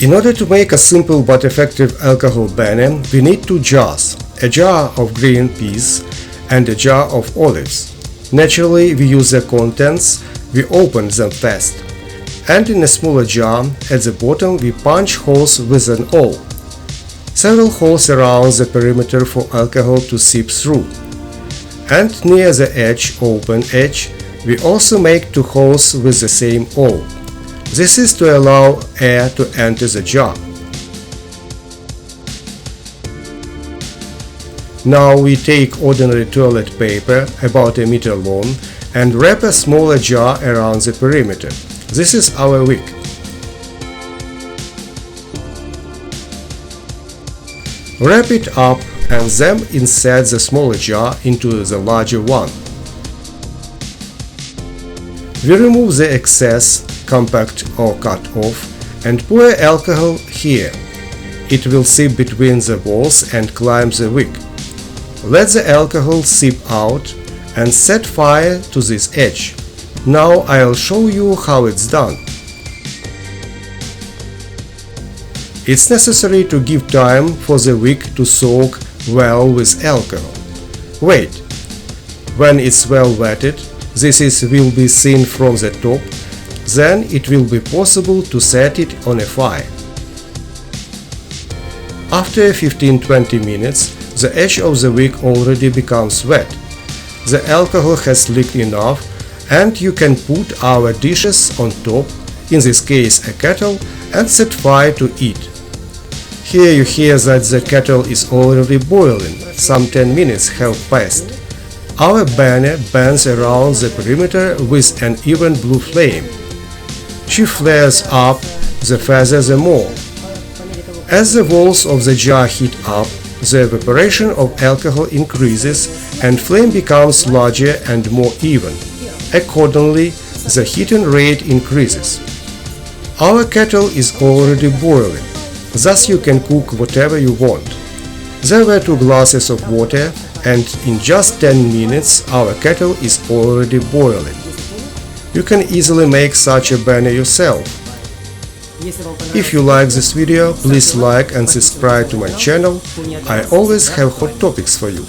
In order to make a simple but effective alcohol banner, we need two jars, a jar of green peas and a jar of olives. Naturally, we use the contents, we open them fast. And in a smaller jar, at the bottom we punch holes with an awl. Several holes around the perimeter for alcohol to seep through. And near the edge, open edge, we also make two holes with the same awl. This is to allow air to enter the jar. Now we take ordinary toilet paper about a meter long and wrap a smaller jar around the perimeter. This is our wick. Wrap it up and then insert the smaller jar into the larger one. We remove the excess, compact or cut off and pour alcohol here. It will seep between the walls and climb the wick. Let the alcohol seep out and set fire to this edge. Now I'll show you how it's done. It's necessary to give time for the wick to soak well with alcohol. Wait. When it's well wetted, this is will be seen from the top, then it will be possible to set it on a fire. After 15-20 minutes, the edge of the wick already becomes wet. The alcohol has leaked enough and you can put our dishes on top, in this case a kettle, and set fire to it. Here you hear that the kettle is already boiling, some 10 minutes have passed. Our banner burns around the perimeter with an even blue flame. She flares up the further the more. As the walls of the jar heat up, the evaporation of alcohol increases and flame becomes larger and more even. Accordingly, the heating rate increases. Our kettle is already boiling, thus you can cook whatever you want. There were two glasses of water and in just 10 minutes our kettle is already boiling. You can easily make such a banner yourself. If you like this video, please like and subscribe to my channel. I always have hot topics for you.